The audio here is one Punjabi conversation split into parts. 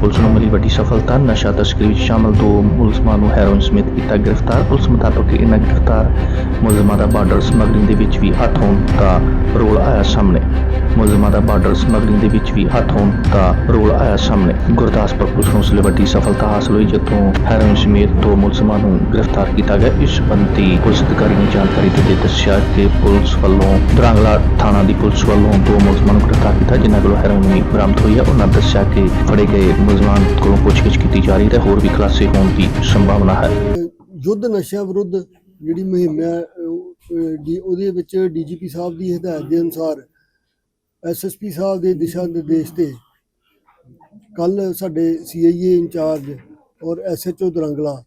ਪੁਲਿਸ ਨੂੰ ਮਿਲੀ ਵੱਡੀ ਸਫਲਤਾ। ਨਸ਼ਾ ਤਸਕਰੀ ਵਿੱਚ ਸ਼ਾਮਲ ਦੋ ਮੁਲਜ਼ਮਾਂ ਨੂੰ ਹੈਰੋਇਨ ਸਮੇਤ ਕੀਤਾ ਗ੍ਰਿਫਤਾਰ। ਪੁਲਿਸ ਮੁਤਾਬਕ ਇਹਨਾਂ ਗ੍ਰਿਫਤਾਰ ਮੁਲਜ਼ਮਾਂ ਦਾ ਬਾਰਡਰ ਸਮਗਲਿੰਗ ਦੇ ਵਿੱਚ ਵੀ ਹੱਥ ਹੋਣ ਦਾ ਰੋਲ ਆਇਆ ਸਾਹਮਣੇ। ਮੁਲਜ਼ਮਾਂ ਦਾ ਬਾਰਡਰ ਸਮਗਲਿੰਗ ਦੇ ਵਿੱਚ ਵੀ ਹੱਥ ਹੋਣ ਦਾ ਰੋਲ ਆਇਆ ਸਾਹਮਣੇ। ਗੁਰਦਾਸਪੁਰ ਪੁਲਿਸ ਨੂੰ ਉਸ ਵੱਡੀ ਸਫਲਤਾ ਹਾਸਲ ਹੋਈ ਜਦੋਂ ਹੈਰੋਇਨ ਸਮੇਤ ਦੋ ਮੁਲਜ਼ਮਾਂ ਨੂੰ ਗ੍ਰਿਫਤਾਰ ਕੀਤਾ ਗਿਆ। ਇਸ ਸੰਬੰਧੀ ਪੁਲਿਸ ਅਧਿਕਾਰੀ ਨੇ ਜਾਣਕਾਰੀ ਦਿੰਦੇ ਦੱਸਿਆ ਕਿ ਪੁਲਿਸ ਵੱਲੋਂ ਦਰਾਂਗਲਾ ਥਾਣਾ ਦੀ ਪੁਲਿਸ ਵੱਲੋਂ ਦੋ ਮੁਲਜ਼ਮਾਂ ਨੂੰ ਗ੍ਰਿਫਤਾਰ ਕੀਤਾ। ਜਿਨ੍ਹਾਂ ਕੋਲੋਂ ਹੈਰੋਇਨ ਵੀ ਬਰਾਮਦ ਹੋਈ ਹੈ। ਉਹਨਾਂ ਦੱਸਿਆ ਕਿ ਫੜੇ ਗਏ ਮੁਲਜ਼ਮਾਂ ਕੋਲੋਂ ਪੁੱਛਗਿੱਛ ਕੀਤੀ ਜਾ ਰਹੀ ਹੈ ਹੋਰ ਵੀ ਖੁਲਾਸੇ ਹੋਣ ਦੀ ਸੰਭਾਵਨਾ ਹੈ। ਯੁੱਧ ਨਸ਼ਿਆਂ ਵਿਰੁੱਧ ਜਿਹੜੀ ਮੁਹਿੰਮ ਹੈ ਉਹਦੇ ਵਿੱਚ ਡੀਜੀਪੀ ਸਾਹਿਬ ਦੀ ਹਦਾਇਤ ਦੇ ਅਨੁਸਾਰ ਐਸਐਸਪੀ ਸਾਹਿਬ ਦੇ ਦਿਸ਼ਾ ਨਿਰਦੇਸ਼ ਤੇ ਕੱਲ ਸਾਡੇ ਸੀਆਈਏ ਇੰਚਾਰਜ ਔਰ ਐਸਐਚਓ ਦਰੰਗਲਾ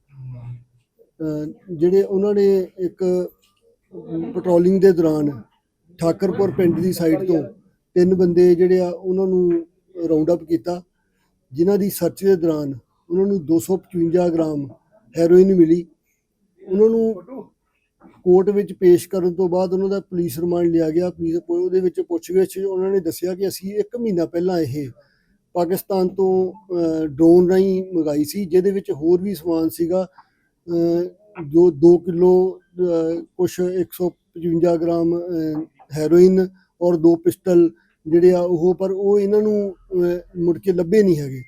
ਜਿਹੜੇ ਉਹਨਾਂ ਨੇ ਇੱਕ ਪੈਟਰੋਲਿੰਗ ਦੇ ਦੌਰਾਨ ਠਾਕਰਪੁਰ ਪਿੰਡ ਦੀ ਸਾਈਡ ਤੋਂ ਤਿੰਨ ਬੰਦੇ ਜਿਹੜੇ ਆ ਉਹਨਾਂ ਨੂੰ ਰਾਉਂਡ ਅਪ ਕੀਤਾ, ਜਿਨ੍ਹਾਂ ਦੀ ਸਰਚ ਦੇ ਦੌਰਾਨ ਉਹਨਾਂ ਨੂੰ 255 ਗ੍ਰਾਮ ਹੈਰੋਇਨ ਮਿਲੀ। ਉਹਨਾਂ ਨੂੰ ਕੋਰਟ ਵਿੱਚ ਪੇਸ਼ ਕਰਨ ਤੋਂ ਬਾਅਦ ਉਹਨਾਂ ਦਾ ਪੁਲਿਸ ਰਿਮਾਂਡ ਲਿਆ ਗਿਆ। ਪੁਲਿਸ ਉਹਦੇ ਵਿੱਚ ਪੁੱਛਗਿੱਛ ਉਹਨਾਂ ਨੇ ਦੱਸਿਆ ਕਿ ਅਸੀਂ 1 ਮਹੀਨਾ ਪਹਿਲਾਂ ਇਹ ਪਾਕਿਸਤਾਨ ਤੋਂ ਡਰੋਨ ਰਾਹੀਂ ਮੰਗਾਈ ਸੀ, ਜਿਹਦੇ ਵਿੱਚ ਹੋਰ ਵੀ ਸਮਾਨ ਸੀਗਾ। ਜੋ 2 ਕਿਲੋ ਕੁਛ 155 ਗ੍ਰਾਮ ਹੈਰੋਇਨ ਔਰ ਦੋ ਪਿਸਟਲ ਜਿਹੜੇ ਆ ਉਹ, ਪਰ ਉਹ ਇਹਨਾਂ ਨੂੰ ਮੁੜ ਕੇ ਲੱਭੇ ਨਹੀਂ ਹੈਗੇ।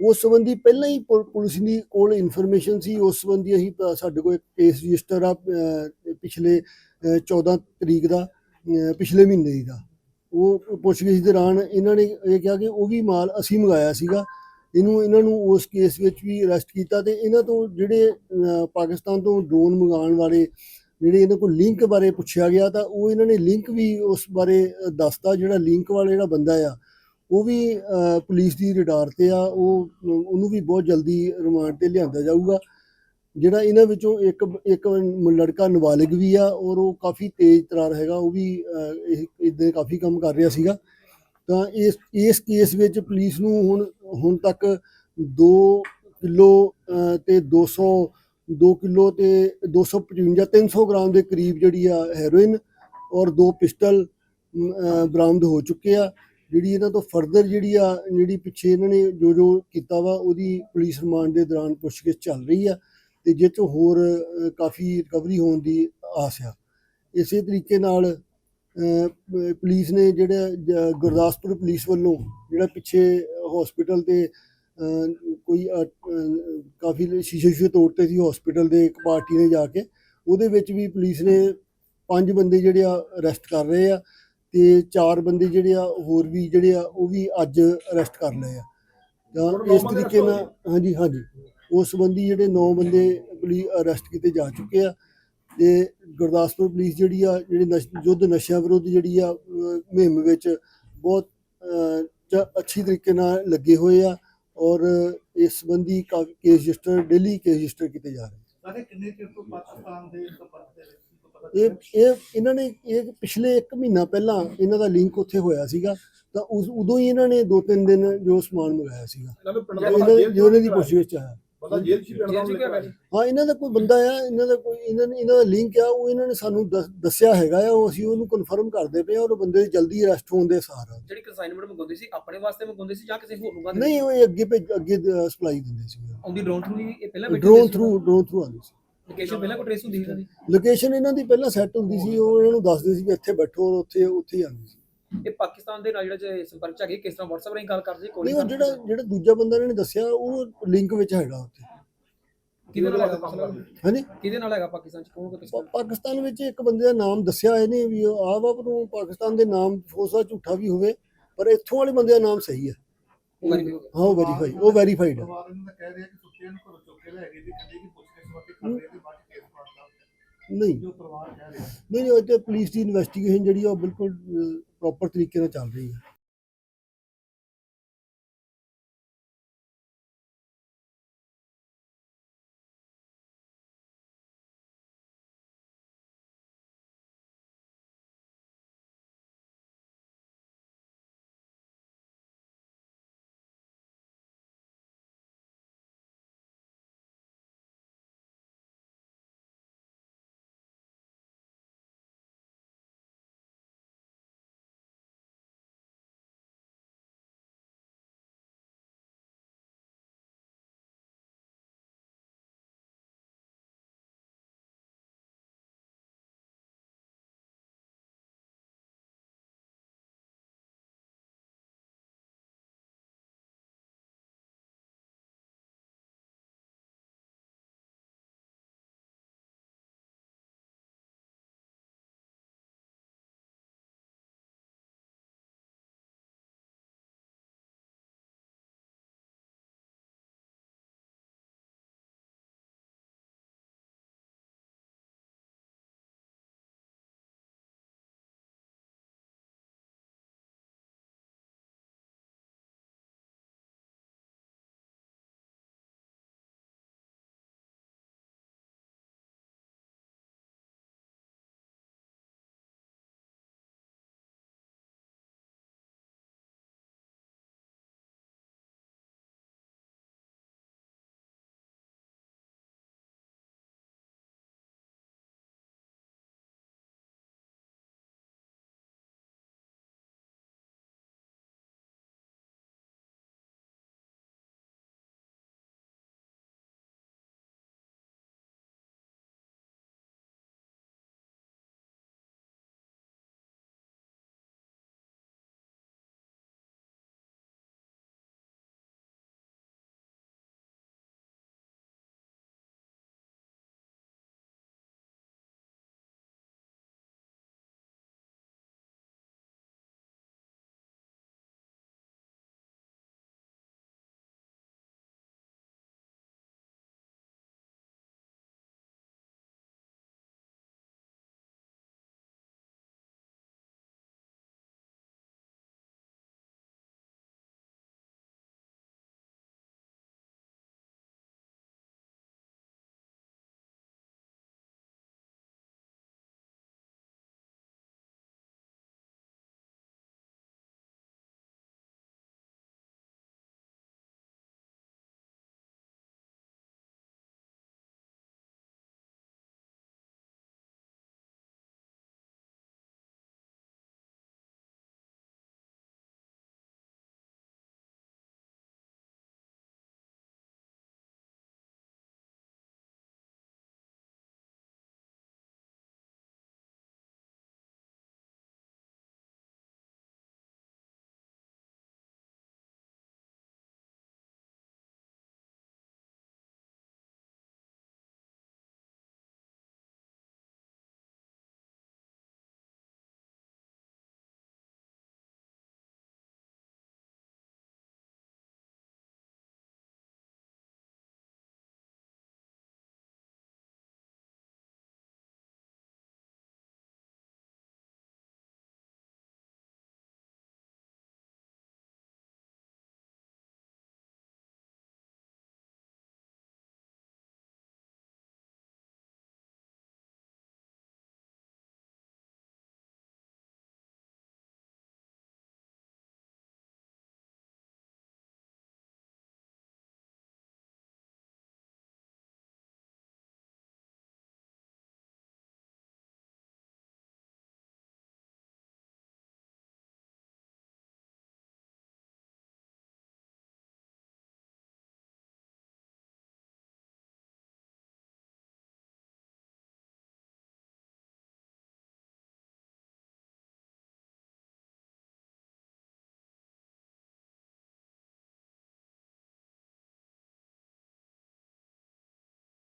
ਉਸ ਸੰਬੰਧੀ ਪਹਿਲਾਂ ਹੀ ਪੁ- ਪੁਲਿਸ ਦੀ ਕੋਲ ਇਨਫੋਰਮੇਸ਼ਨ ਸੀ ਉਸ ਸੰਬੰਧੀ ਅਸੀਂ ਪ- ਸਾਡੇ ਕੋਲ ਇੱਕ ਕੇਸ ਰਜਿਸਟਰ ਆ ਅਹ, ਪਿਛਲੇ ਅਹ, 14 ਤਰੀਕ ਦਾ ਅਹ, ਪਿਛਲੇ ਮਹੀਨੇ ਦਾ ਉਹ ਪੁੱਛਗਿੱਛ ਦੌਰਾਨ ਇਹਨਾਂ ਨੇ ਇਹ ਕਿਹਾ ਕਿ ਉਹ ਵੀ ਮਾਲ ਅਸੀਂ ਮੰਗਾਇਆ ਸੀਗਾ ਇਹਨੂੰ ਇਹਨਾਂ ਨੂੰ ਉਸ ਕੇਸ ਵਿੱਚ ਵੀ ਅਰੈਸਟ ਕੀਤਾ ਤੇ ਇਹਨਾਂ ਤੋਂ ਜਿਹੜੇ ਅਹ, ਪਾਕਿਸਤਾਨ ਤੋਂ ਡਰੋਨ ਮੰਗਾਉਣ ਵਾਲੇ ਜਿਹੜੇ ਇਹਨਾਂ ਕੋਲ ਲਿੰਕ ਬਾਰੇ ਪੁੱਛਿਆ ਗਿਆ ਤਾਂ ਉਹ ਇਹਨਾਂ ਨੇ ਲਿੰਕ ਵੀ ਉਸ ਬਾਰੇ ਅ, ਦੱਸਤਾ ਜਿਹੜਾ ਲਿੰਕ ਵਾਲਾ ਜਿਹੜਾ ਬੰਦਾ ਆ ਉਹ ਵੀ ਅ, ਪੁਲਿਸ ਦੀ ਰਿਡਾਰ ਤੇ ਆ ਉਹ ਉਹਨੂੰ ਵੀ ਬਹੁਤ ਜਲਦੀ ਰਿਮਾਂਡ ਤੇ ਲਿਆਂਦਾ ਜਾਊਗਾ। ਜਿਹੜਾ ਇਹਨਾਂ ਵਿੱਚੋਂ ਇੱਕ ਇੱਕ ਲੜਕਾ ਨਾਬਾਲਿਗ ਵੀ ਆ ਔਰ ਉਹ ਕਾਫੀ ਤੇਜ਼ ਤਰਾਰ ਹੈਗਾ ਉਹ ਵੀ ਇਦਾਂ ਕਾਫੀ ਕੰਮ ਕਰ ਰਿਹਾ ਸੀਗਾ। ਤਾਂ ਇਸ ਇਸ ਕੇਸ ਵਿੱਚ ਪੁਲਿਸ ਨੂੰ ਹੁਣ ਹੁਣ ਤੱਕ 2 ਕਿਲੋ ਅ, ਤੇ 200 2 ਕਿਲੋ ਤੇ 255 300 ਗ੍ਰਾਮ ਦੇ ਕਰੀਬ ਜਿਹੜੀ ਆ ਹੈਰੋਇਨ ਔਰ ਦੋ ਪਿਸਟਲ ਬਰਾਮਦ ਹੋ ਚੁੱਕੇ ਆ। ਜਿਹੜੀ ਇਹਨਾਂ ਤੋਂ ਫਰਦਰ ਜਿਹੜੀ ਆ, ਜਿਹੜੀ ਪਿੱਛੇ ਇਹਨਾਂ ਨੇ ਜੋ ਜੋ ਕੀਤਾ ਵਾ, ਉਹਦੀ ਪੁਲਿਸ ਰਿਮਾਂਡ ਦੇ ਦੌਰਾਨ ਪੁੱਛਗਿੱਛ ਚੱਲ ਰਹੀ ਆ ਤੇ ਜਿਹ 'ਚੋਂ ਹੋਰ ਕਾਫੀ ਰਿਕਵਰੀ ਹੋਣ ਦੀ ਆਸ ਆ। ਇਸੇ ਤਰੀਕੇ ਨਾਲ ਪੁਲਿਸ ਨੇ ਜਿਹੜਾ ਗੁਰਦਾਸਪੁਰ ਪੁਲਿਸ ਵੱਲੋਂ ਜਿਹੜਾ ਪਿੱਛੇ ਹਸਪੀਟਲ ਤੇ ਕੋਈ ਕਾਫੀ ਸ਼ੀਸ਼ੇ ਸ਼ੀਸ਼ੇ ਤੋੜਤੇ ਸੀ ਹਸਪੀਟਲ ਦੇ ਇੱਕ ਪਾਰਟੀ ਨੇ ਜਾ ਕੇ, ਉਹਦੇ ਵਿੱਚ ਵੀ ਪੁਲਿਸ ਨੇ ਪੰਜ ਬੰਦੇ ਜਿਹੜੇ ਆ ਅਰੈਸਟ ਕਰ ਰਹੇ ਆ। ਤੇ ਚਾਰ ਬੰਦੇ ਜਿਹੜੇ ਆ ਹੋਰ ਵੀ ਜਿਹੜੇ ਆ ਉਹ ਵੀ ਅੱਜ ਅਰੈਸਟ ਕਰ ਲਏ ਆ। ਤਾਂ ਇਸ ਤਰੀਕੇ ਨਾਲ ਹਾਂਜੀ ਹਾਂਜੀ। ਉਸ ਸੰਬੰਧੀ ਜਿਹੜੇ 9 ਬੰਦੇ ਪੁਲਿਸ ਅਰੈਸਟ ਕੀਤੇ ਜਾ ਚੁੱਕੇ ਆ ਤੇ ਗੁਰਦਾਸਪੁਰ ਪੁਲਿਸ ਜਿਹੜੀ ਆ ਜਿਹੜੀ ਯੁੱਧ ਨਸ਼ਿਆਂ ਵਿਰੁੱਧ ਜਿਹੜੀ ਆ ਮੁਹਿੰਮ ਵਿੱਚ ਬਹੁਤ ਅੱਛੀ ਤਰੀਕੇ ਨਾਲ ਲੱਗੇ ਹੋਏ ਆ ਔਰ ਇਸ ਸੰਬੰਧੀ case register daily case register ਕੀਤੇ ਜਾ ਰਹੇ ਸਾਰੇ ਕਿੰਨੇ ਚਿਰ ਤੋਂ ਪਾਕਿਸਤਾਨ ਦੇ ਸੰਪਰਕ ਦੇ ਵਿੱਚ ਇਹ ਇਹ ਇਹਨਾਂ ਨੇ ਇਹ ਪਿਛਲੇ 1 ਮਹੀਨਾ ਪਹਿਲਾਂ ਇਹਨਾਂ ਦਾ ਲਿੰਕ ਉੱਥੇ ਹੋਇਆ ਸੀਗਾ ਤਾਂ ਉਸ ਉਦੋਂ ਹੀ ਇਹਨਾਂ ਨੇ ਦੋ ਤਿੰਨ ਦਿਨ ਜੋ ਸਮਾਨ ਮੰਗਾਇਆ ਸੀਗਾ। ਇਹਨਾਂ ਜੋ ਇਹਨਾਂ ਦੀ ਪੁੱਛਗਿੱਛ ਆਇਆ। ਬੰਦਾ ਜੇਲ੍ਹ ਚ ਲਿਖਿਆ ਹਾਂ ਇਹਨਾਂ ਦਾ ਕੋਈ ਬੰਦਾ ਆ ਇਹਨਾਂ ਦਾ ਕੋਈ ਇਹਨਾਂ ਨੇ ਇਹਨਾਂ ਦਾ ਲਿੰਕ ਆ ਉਹ ਇਹਨਾਂ ਨੇ ਸਾਨੂੰ ਦੱਸ- ਦੱਸਿਆ ਹੈਗਾ ਆ ਉਹ ਅਸੀਂ ਉਹਨੂੰ ਕਨਫਰਮ ਕਰਦੇ ਪਏ ਆ ਔਰ ਉਹ ਬੰਦੇ ਦੀ ਜਲਦੀ ਅਰੈਸਟ ਹੋਣ ਦੇ ਸਾਰ ਜਿਹੜੀ ਕੰਸਾਈਨਮੈਂਟ ਮੰਗਾਉਂਦੇ ਸੀ ਆਪਣੇ ਵਾਸਤੇ ਮੰਗਾਉਂਦੇ ਸੀ ਜਾਂ ਕਿਸੇ ਹੋਰ ਨੂੰ ਨਹੀਂ ਉਹ ਅੱਗੇ ਅੱਗੇ ਸਪਲਾਈ ਦਿੰਦੇ ਸੀ। ਆਉਂਦੀ ਡਰੋਨ ਥਰੂ ਇਹ ਪਹਿਲਾਂ ਡਰੋਨ ਥਰੂ ਡਰੋਨ ਥਰੂ ਆਉਂਦੀ ਸੀ। ਲੋਕੇਸ਼ਨ ਪਹਿਲਾਂ ਕੋਈ ਟ੍ਰੇਸ ਹੁੰਦੀ ਸੀ ਇਹਨਾਂ ਦੀ ਲੋਕੇਸ਼ਨ ਇਹਨਾਂ ਦੀ ਪਹਿਲਾਂ ਸੈੱਟ ਹੁੰਦੀ ਸੀ ਉਹ ਇਹਨਾਂ ਨੂੰ ਦੱਸਦੇ ਸੀ ਵੀ ਇੱਥੇ ਬੈਠੋ ਔਰ ਉੱਥੇ ਉੱਥੇ ਹੀ ਆਉਂਦੀ ਸੀ। ਇਹ ਪਾਕਿਸਤਾਨ ਦੇ ਨਾਲ ਜਿਹੜਾ ਜੇ ਸੰਪਰਕ ਚ ਹੈਗੇ ਕਿਸ ਤਰ੍ਹਾਂ WhatsApp ਰਾਹੀਂ ਗੱਲ ਕਰਦੇ ਕੋਈ ਨਹੀਂ ਉਹ ਜਿਹੜਾ ਜਿਹੜਾ ਦੂਜਾ ਬੰਦਾ ਇਹਨਾਂ ਨੇ ਦੱਸਿਆ ਉਹ ਲਿੰਕ ਵਿੱਚ ਹੈਗਾ ਉੱਥੇ। ਕਿਹਦੇ ਨਾਲ ਹੈਗਾ ਪਾਕਿਸਤਾਨ? ਹਾਂਜੀ? ਕਿਹਦੇ ਨਾਲ ਹੈਗਾ ਪਾਕਿਸਤਾਨ ਚ? ਕੌਣ ਕੋ ਪਾਕਿਸਤਾਨ ਵਿੱਚ ਇੱਕ ਬੰਦੇ ਦਾ ਨਾਮ ਦੱਸਿਆ ਇਹਨੇ ਵੀ ਆ ਵਾ ਉਹ ਪਾਕਿਸਤਾਨ ਦੇ ਨਾਮ ਸਕਦਾ ਝੂਠਾ ਵੀ ਹੋਵੇ ਪਰ ਇੱਥੋਂ ਵਾਲੇ ਬੰਦੇ ਦਾ ਨਾਮ ਸਹੀ ਹੈ ਹੋ ਉਹ ਵੈਰੀਫਾਈ ਉਹ ਵੈਰੀਫਾਈਡ ਹੈ ਕਹਿ ਰਿਹਾ ਕਿ ਸੁੱਖੇ ਨੂੰ ਘਰੋਂ ਚੁੱਕ ਕੇ ਲੈ ਗਏ ਜੀ ਕਹਿੰਦੇ ਕਿ ਪੁੱਛ ਜੋ ਪਰਿਵਾਰ ਕਹਿ ਰਿਹਾ। ਨਹੀਂ ਨਹੀਂ ਉਹ ਤੇ ਪੁਲਿਸ ਦੀ ਇਨਵੈਸਟੀਗੇਸ਼ਨ ਜਿਹੜੀ ਆ ਉਹ ਬਿਲਕੁਲ ਪ੍ਰੋਪਰ ਤਰੀਕੇ ਨਾਲ ਚੱਲ ਰਹੀ ਹੈ